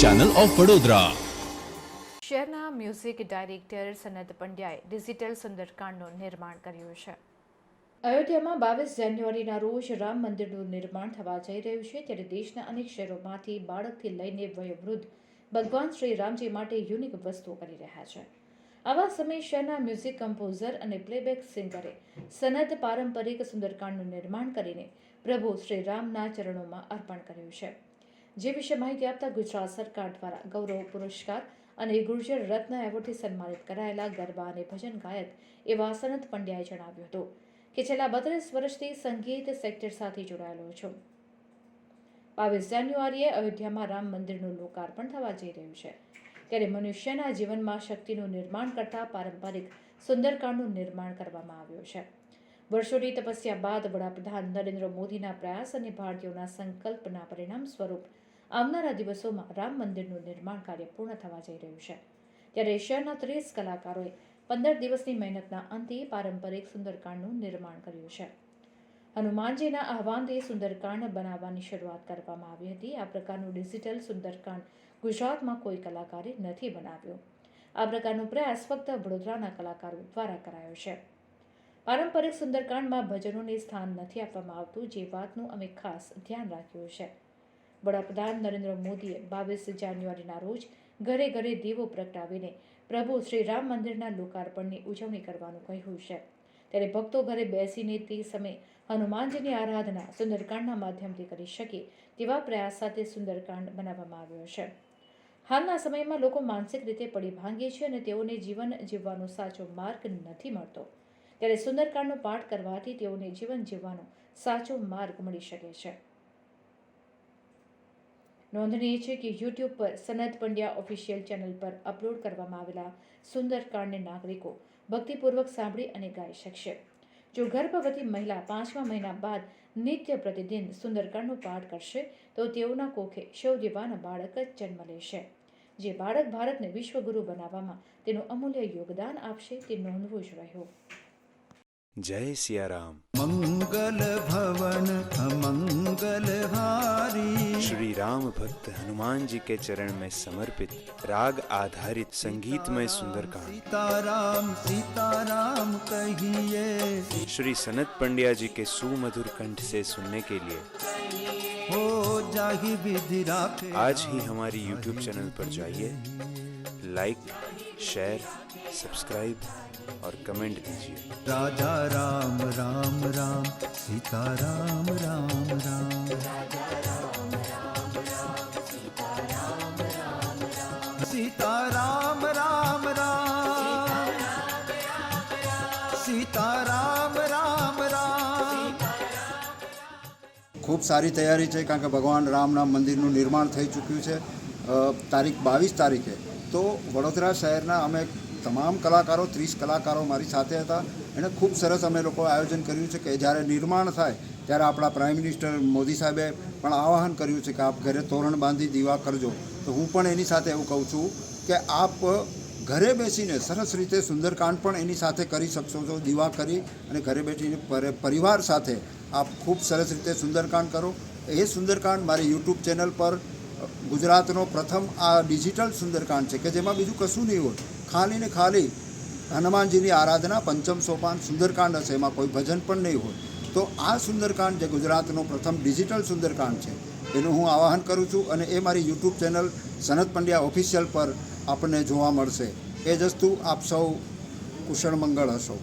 Channel of Vadodara શહેરના music director Sanat પંડ્યાએ digital સુંદરકાંડનું નિર્માણ કર્યું છે. અયોધ્યામાં બાવીસ જાન્યુઆરીના રોજ રામ મંદિરનું નિર્માણ થવા જઈ રહ્યું છે ત્યારે દેશના અનેક શહેરોમાંથી બાળકથી લઈને વયોવૃદ્ધ ભગવાન શ્રી રામજી માટે યુનિક વસ્તુઓ કરી રહ્યા છે. આવા સમયે શહેરના મ્યુઝિક કમ્પોઝર અને પ્લેબેક સિંગરે સનદ પારંપરિક સુંદરકાંડનું નિર્માણ કરીને પ્રભુ શ્રી રામના ચરણોમાં અર્પણ કર્યું છે. જે વિશે માહિતી આપતા ગુજરાત સરકાર દ્વારા ગૌરવ પુરસ્કાર અને ગુર્જર રત્ન એવોર્ડથી સન્માનિત કરાયેલા ગરબા અને ભજન ગાયક એવા સનત પંડ્યાએ જણાવ્યું હતું કે છેલ્લા બત્રીસ વર્ષથી સંગીત સેક્ટર સાથે જોડાયેલો છું. બાવીસ જાન્યુઆરીએ અયોધ્યામાં રામ મંદિરનું લોકાર્પણ થવા જઈ રહ્યું છે. ત્યારે મનુષ્યના જીવનમાં શક્તિનું નિર્માણ કરતા પારંપરિક સુંદરકાંડનું નિર્માણ કરવામાં આવ્યું છે. વર્ષોની તપસ્યા બાદ વડાપ્રધાન નરેન્દ્ર મોદીના પ્રયાસ અને ભારતીયોના સંકલ્પના પરિણામ સ્વરૂપ આવનારા દિવસોમાં રામ મંદિરનું નિર્માણ કાર્ય પૂર્ણ થવા જઈ રહ્યું છે. ત્યારે શહેરના ત્રીસ કલાકારોએ પંદર દિવસની મહેનતના અંતે પારંપરિક સુંદરકાંડનું નિર્માણ કર્યું છે. હનુમાનજીના આહવાનથી સુંદરકાંડ બનાવવાની શરૂઆત કરવામાં આવી હતી. આ પ્રકારનું ડિજિટલ સુંદરકાંડ ગુજરાતમાં કોઈ કલાકારે નથી બનાવ્યું. આ પ્રકારનો પ્રયાસ ફક્ત વડોદરાના કલાકારો દ્વારા કરાયો છે. પારંપરિક સુંદરકાંડમાં ભજનોને સ્થાન નથી આપવામાં આવતું, જે વાતનું અમે ખાસ ધ્યાન રાખ્યું છે. વડાપ્રધાન નરેન્દ્ર મોદીએ બાવીસ જાન્યુઆરીના રોજ ઘરે ઘરે દીવો પ્રગટાવીને પ્રભુ શ્રી રામ મંદિરના લોકાર્પણની ઉજવણી કરવાનું કહ્યું છે. ત્યારે ભક્તો ઘરે બેસીને તે સમયે હનુમાનજીની આરાધના સુંદરકાંડના માધ્યમથી કરી શકે તેવા પ્રયાસ સાથે સુંદરકાંડ બનાવવામાં આવ્યો છે. હાલના સમયમાં લોકો માનસિક રીતે પડી ભાંગે છે અને તેઓને જીવન જીવવાનો સાચો માર્ગ નથી મળતો. ત્યારે સુંદરકાંડનો પાઠ કરવાથી તેઓને જીવન જીવવાનો સાચો માર્ગ મળી શકે છે. નોંધનીય છે કે યુટ્યુબ પર સનત પંડ્યા ઓફિશિયલ ચેનલ પર અપલોડ કરવામાં આવેલા સુંદરકાંડને નાગરિકો ભક્તિપૂર્વક સાંભળી અને ગાઈ શકશે. જો ગર્ભવતી મહિલા પાંચમા મહિના બાદ નિત્ય પ્રતિદિન સુંદરકાંડનો પાઠ કરશે, તો તેઓના કોખે શિવજીવાના બાળક જ જન્મ લેશે. જે બાળક ભારતને વિશ્વગુરુ બનાવવામાં તેનું અમૂલ્ય યોગદાન આપશે તે નોંધવું જ રહ્યું. जय सिया राम मंगल भवन मंगल हारी श्री राम भक्त हनुमान जी के चरण में समर्पित राग आधारित संगीत में सुंदर का सीताराम सीताराम कहिए। श्री सनत पंड्या जी के सुमधुर कंठ से सुनने के लिए। हो आज ही हमारी YouTube चैनल पर जाइए। लाइक शेयर सब्सक्राइब और कमेंट दीजिए રાજા રામ રામ રામ સીતારામ રામ રામ સીતારામ રામ રામ સીતારામ રામ રામ ખૂબ સારી તૈયારી છે કારણ કે ભગવાન રામના મંદિરનું નિર્માણ થઈ ચૂક્યું છે અ, તારીખ બાવીસ તારીખે તો વડોદરા શહેરના અમે તમામ કલાકારો, ત્રીસ કલાકારો મારી સાથે હતા. એણે ખૂબ સરસ અમે લોકો આયોજન કર્યું છે કે જ્યારે નિર્માણ થાય, ત્યારે આપણા પ્રાઇમ મિનિસ્ટર મોદી સાહેબે પણ આવાહન કર્યું છે કે આપ ઘરે તોરણ બાંધી દીવા કરજો. તો હું પણ એની સાથે એવું કહું છું કે આપ ઘરે બેસીને સરસ રીતે સુંદરકાંડ પણ એની સાથે કરી શકશો છો, દીવા કરી અને ઘરે બેસીને પર- પરિવાર સાથે આપ ખૂબ સરસ રીતે સુંદરકાંડ કરો. એ સુંદરકાંડ મારી યુટ્યુબ ચેનલ પર ગુજરાતનો પ્રથમ આ ડિજિટલ સુંદરકાંડ છે કે જેમાં બીજું કશું નહીં હોય. ખાલી ને ખાલી હનુમાનજીની આરાધના, પંચમ સોપાન, સુંદરકાંડ હશે. એમાં કોઈ ભજન પણ નહીં હોય. તો આ સુંદરકાંડ જે ગુજરાતનો પ્રથમ ડિજિટલ સુંદરકાંડ છે, એનું હું આવાહન કરું છું અને એ મારી YouTube channel Sanat Pandya official પર આપણને જોવા મળશે. એ જ વસ્તુ આપ સૌ કુશળ મંગળ હશો.